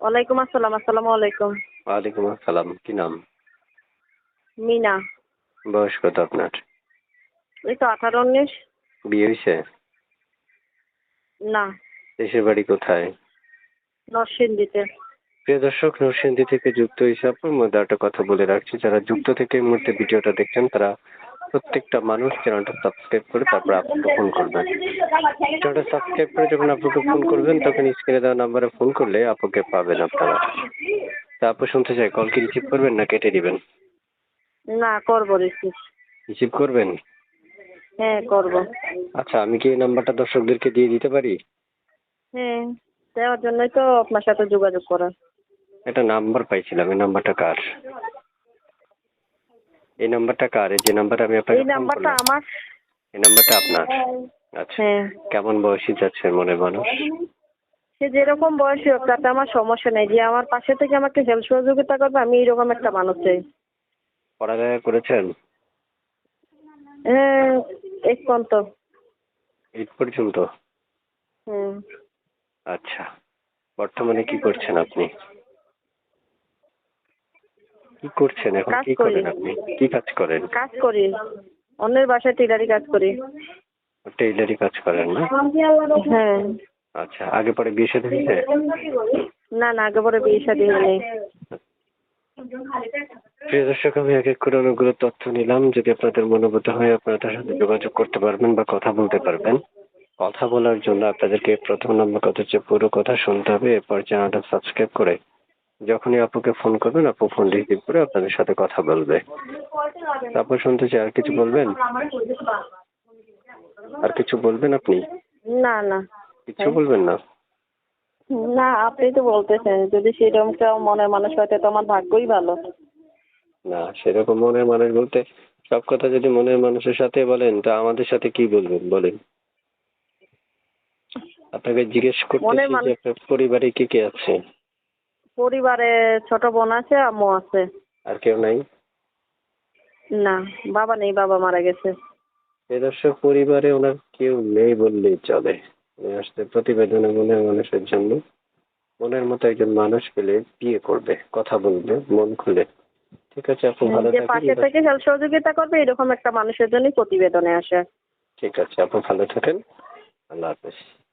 ওয়ালাইকুম আসসালাম আসসালামু আলাইকুম। ওয়ালাইকুম আসসালাম কি নাম? মিনা। বয়স কত আপনার? এই তো আঠারো উনিশ। বিয়ে হয়েছে? না। দেশের বাড়ি কোথায়? নরসিংদীতে। প্রিয় দর্শক নরসিংদী থেকে যুক্ত আপনার মধ্যে একটা কথা বলে রাখছি। যারা যুক্ত থেকে এই মুহূর্তে ভিডিওটা দেখছেন তারা প্রত্যেকটা মানুষ চ্যানেলটা সাবস্ক্রাইব করে তারপর আপনাকে ফোন করবেন চ্যানেলটা সাবস্ক্রাইব করে যখন আপনাকে ফোন করবেন তখন স্ক্রিনে দেওয়া নাম্বারে ফোন করলে আপুকে পাবেন আপনারা। তা আপু শুনতে চাই কল কি রিসিভ করবেন না কেটে দিবেন? না করব রিসিভ রিসিভ করবেন? হ্যাঁ করব। আচ্ছা আমি কি এই নাম্বারটা দর্শকদেরকে দিয়ে দিতে পারি? হ্যাঁ দেওয়ার জন্যই তো আপনার সাথে যোগাযোগ করা। একটা নাম্বার পাইছিলাম এই নাম্বারটা কার? এই নাম্বারটা কার? এই যে নাম্বার আমি আপনাকে এই নাম্বারটা আমার। এই নাম্বারটা আপনার? আচ্ছা। হ্যাঁ। কেমন বয়সী যাচ্ছে মনে মানুষ? সে যেরকম বয়সী হোক তাতে আমার সমস্যা নেই। যে আমার পাশে থেকে আমাকে হেল্প সহযোগিতা করবে আমি এরকম একটা মানুষ চাই। পড়ালেখা করেছেন? হ্যাঁ এক পর্যন্ত। এইট পর্যন্ত? হুম আচ্ছা। বর্তমানে কি করছেন আপনি? কি করছেন এখন? কাজ কি করি। করেন আপনি? কি কাজ করেন? কাজ করি। অন্যের বাসায় টেলারি কাজ করি। টেইলারি কাজ করেন না? হ্যাঁ। আচ্ছা আগে পরে বিয়ে সাথে হয়েছে? না না আগে পরে বিয়ে শাদী হয়নি। প্রিয় দর্শক আমি এক এক করে অনেকগুলো তথ্য নিলাম। যদি আপনাদের মনোভূত হয় আপনারা তার সাথে যোগাযোগ করতে পারবেন বা কথা বলতে পারবেন। কথা বলার জন্য আপনাদেরকে প্রথম নম্বর কথা হচ্ছে পুরো কথা শুনতে হবে। এরপর চ্যানেলটা সাবস্ক্রাইব করে যখনই আপুকে ফোন করবেন আপু ফোন রিসিভ করে আপনাদের সাথে কথা বলবে। তারপর শুনতে চাই আর কিছু বলবেন? আর কিছু বলবেন আপনি? না না। কিছু বলবেন না? না আপনি তো বলতেছেন যদি সেরকম কেউ মনের মানুষ হয় তো আমার ভাগ্যই ভালো। না সেরকম মনের মানুষ বলতে সব কথা যদি মনের মানুষের সাথে বলেন তা আমাদের সাথে কি বলবেন বলেন? আপনাকে জিজ্ঞেস করতেছি যে আপনার পরিবারে কে কে আছে? পরিবারে ছোট বোন আছে আম্মু আছে। আর কেউ নাই? না বাবা নেই বাবা মারা গেছে। দর্শক পরিবারে ওনার কেউ নেই বললেই চলে। আসছে প্রতিবেদনে মনের মানুষের জন্য। মনের মতো একজন মানুষ পেলে বিয়ে করবে কথা বলবে মন খুলে। ঠিক আছে আপু ভালো যে পাশে থেকে সহযোগিতা করবে এরকম একটা মানুষের জন্যই প্রতিবেদনে আসে। ঠিক আছে আপু ভালো থাকেন। আল্লাহ হাফেজ।